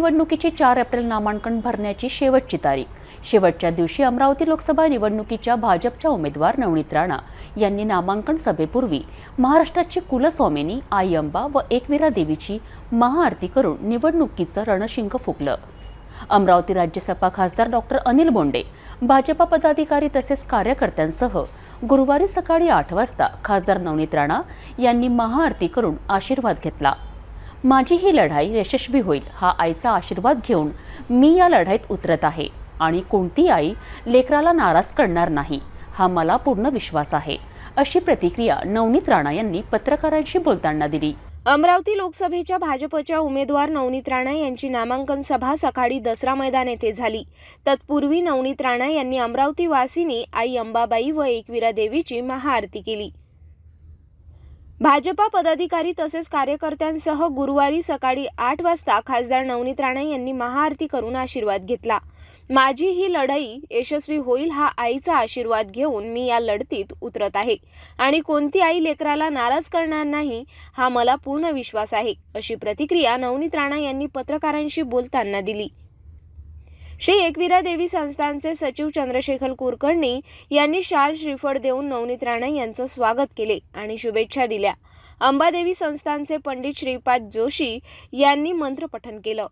निवडणुकीची चार एप्रिल नामांकन भरण्याची शेवटची तारीख. शेवटच्या दिवशी अमरावती लोकसभा निवडणुकीच्या भाजपच्या उमेदवार नवनीत राणा यांनी नामांकन सभेपूर्वी महाराष्ट्राची कुलस्वामिनी आई अंबा व एकविरा देवीची महाआरती करून निवडणुकीचं रणशिंग फुकलं. अमरावती राज्यसभा खासदार डॉक्टर अनिल बोंडे भाजपा पदाधिकारी तसेच कार्यकर्त्यांसह गुरुवारी सकाळी आठ वाजता खासदार नवनीत राणा यांनी महाआरती करून आशीर्वाद घेतला. माझी ही लढाई यशस्वी होईल हा आईचा आशीर्वाद घेऊन मी या लढाईत उतरत आहे. आणि कोणती आई लेकराला नाराज करणार नाही हा मला पूर्ण विश्वास आहे अशी प्रतिक्रिया नवनीत राणा यांनी पत्रकारांशी बोलताना दिली. अमरावती लोकसभेच्या भाजपच्या उमेदवार नवनीत राणा यांची नामांकन सभा सकाळी दसरा मैदान येथे झाली. तत्पूर्वी नवनीत राणा यांनी अमरावती वासिनी आई अंबाबाई व एकविरा देवीची महाआरती केली. भाजपा पदाधिकारी तसेच कार्यकर्त्यांसह गुरुवारी सकाळी आठ वाजता खासदार नवनीत राणे यांनी महाआरती करून आशीर्वाद घेतला. माझी ही लढाई यशस्वी होईल हा आईचा आशीर्वाद घेऊन मी या लढतीत उतरत आहे. आणि कोणती आई लेकराला नाराज करणार नाही हा मला पूर्ण विश्वास आहे अशी प्रतिक्रिया नवनीत राणा यांनी पत्रकारांशी बोलताना दिली. श्री एकविरा देवी संस्थानचे सचिव चंद्रशेखर कुलकर्णी यांनी शाल श्रीफळ देऊन नवनीत राणा यांचं स्वागत केले आणि शुभेच्छा दिल्या. अंबादेवी संस्थानचे पंडित श्रीपाद जोशी यांनी मंत्रपठन केलं.